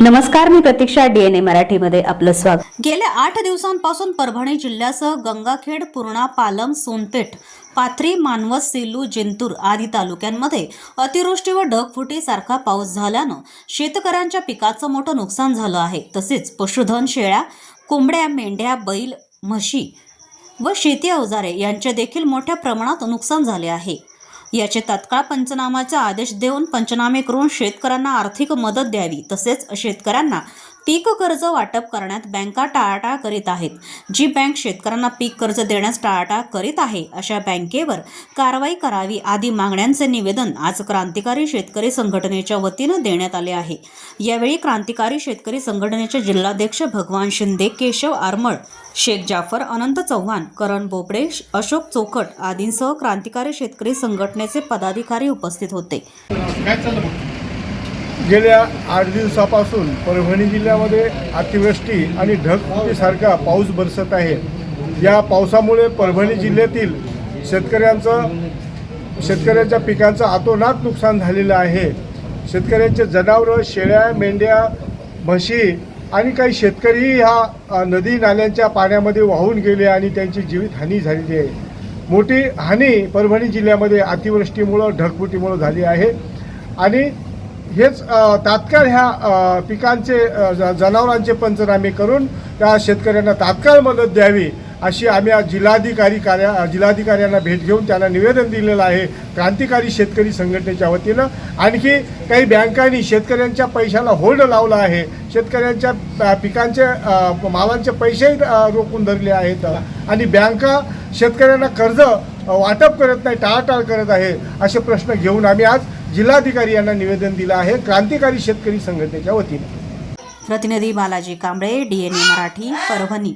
नमस्कार मी प्रतीक्षा डीएनए मराठीमध्ये आपलं स्वागत. गेल्या आठ दिवसांपासून परभणी जिल्ह्यासह गंगाखेड पूर्णा पालम सोनपेठ पाथरी मानवत सेलू जिंतूर आदी तालुक्यांमध्ये अतिवृष्टी व ढगफुटीसारखा पाऊस झाल्यानं शेतकऱ्यांच्या पिकाचं मोठं नुकसान झालं आहे. तसेच पशुधन शेळ्या कोंबड्या मेंढ्या बैल म्हशी व शेती अवजारे यांचे देखील मोठ्या प्रमाणात नुकसान झाले आहे. याचे तत्काळ पंचनामाचा आदेश देऊन पंचनामे करून शेतकऱ्यांना आर्थिक मदत द्यावी तसेच शेतकऱ्यांना पीक कर्ज वाटप करण्यात बँका टाळाटाळ करीत आहेत. जी बँक शेतकऱ्यांना पीक कर्ज देण्यास टाळाटाळ करीत आहे अशा बँकेवर कारवाई करावी आदी मागण्यांचे निवेदन आज क्रांतिकारी शेतकरी संघटनेच्या वतीनं देण्यात आले आहे. यावेळी क्रांतिकारी शेतकरी संघटनेचे जिल्हाध्यक्ष भगवान शिंदे केशव आरमळ शेख जाफर अनंत चव्हाण करण बोबडे अशोक चोखट आदींसह क्रांतिकारी शेतकरी संघटनेचे पदाधिकारी उपस्थित होते. गेल्या आठ दिवसापासून परभणी जिल्ह्यामध्ये अतिवृष्टी आणि ढगफुटीसारखा पाऊस बरसत आहे. या पावसामुळे परभणी जिल्ह्यातील शेतकऱ्यांचं शेतकऱ्यांच्या पिकांचं आतोनात नुकसान झालेलं आहे. शेतकऱ्यांचे जनावरं शेळ्या मेंढ्या म्हशी आणि काही शेतकरीही ह्या नदी नाल्यांच्या पाण्यामध्ये वाहून गेले आणि त्यांची जीवितहानी झालेली आहे. मोठी हानी परभणी जिल्ह्यामध्ये अतिवृष्टीमुळं ढगफुटीमुळं झाली आहे. आणि हेच तात्काळ ह्या पिकांचे ज- जनावरांचे पंचनामे करून त्या शेतकऱ्यांना तात्काळ मदत द्यावी अशी आम्ही आज जिल्हाधिकारी कार्या जिल्हाधिकाऱ्यांना भेट घेऊन त्यांना निवेदन दिलेलं आहे क्रांतिकारी शेतकरी संघटनेच्या वतीनं. आणखी काही बँकांनी शेतकऱ्यांच्या पैशाला होल्ड लावला आहे. शेतकऱ्यांच्या पिकांचे मालांचे पैसेही रोखून धरले आहेत. आणि बँका शेतकऱ्यांना कर्ज वाटप करत नाही टाळाटाळ करत आहे असे प्रश्न घेऊन आम्ही आज जिल्हाधिकारी यांना निवेदन दिलं आहे. क्रांतिकारी शेतकरी संघटनेच्या वतीने. प्रतिनिधी बालाजी कांबळे डीएनए मराठी परभणी.